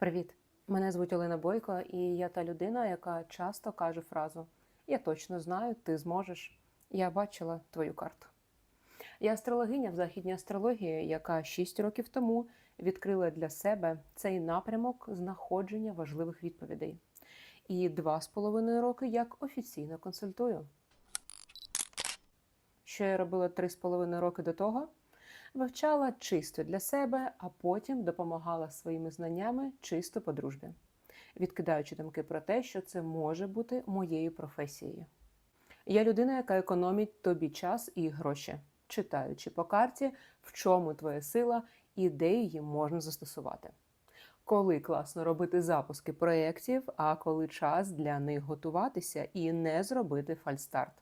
Привіт! Мене звуть Олена Бойко, і я та людина, яка часто каже фразу Я точно знаю, ти зможеш. Я бачила твою карту. Я астрологиня в західній астрології, яка 6 років тому відкрила для себе цей напрямок знаходження важливих відповідей. І два з половиною роки як офіційно консультую. Що я робила три з половиною роки до того? Вивчала чисто для себе, а потім допомагала своїми знаннями чисто по дружбі, відкидаючи думки про те, що це може бути моєю професією. Я людина, яка економить тобі час і гроші, читаючи по карті, в чому твоя сила і де її можна застосувати. Коли класно робити запуски проєктів, а коли час для них готуватися і не зробити фальстарт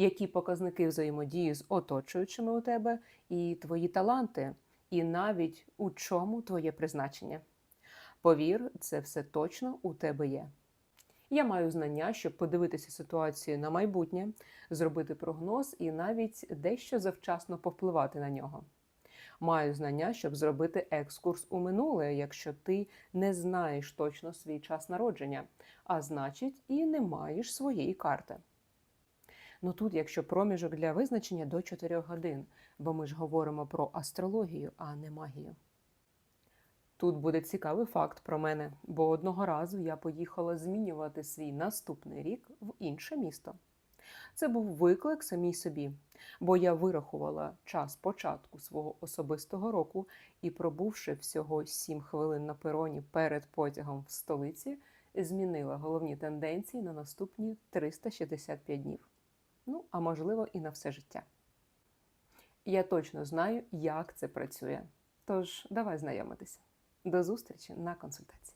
які показники взаємодії з оточуючими у тебе, і твої таланти, і навіть у чому твоє призначення. Повір, це все точно у тебе є. Я маю знання, щоб подивитися ситуацію на майбутнє, зробити прогноз і навіть дещо завчасно повпливати на нього. Маю знання, щоб зробити екскурс у минуле, якщо ти не знаєш точно свій час народження, а значить, і не маєш своєї карти. Ну тут, якщо проміжок для визначення до 4 годин, бо ми ж говоримо про астрологію, а не магію. Тут буде цікавий факт про мене, бо одного разу я поїхала змінювати свій наступний рік в інше місто. Це був виклик самій собі, бо я вирахувала час початку свого особистого року і, пробувши всього 7 хвилин на пероні перед потягом в столиці, змінила головні тенденції на наступні 365 днів ну а можливо і на все життя. Я точно знаю, як це працює. Тож, давай знайомитися. До зустрічі на консультації.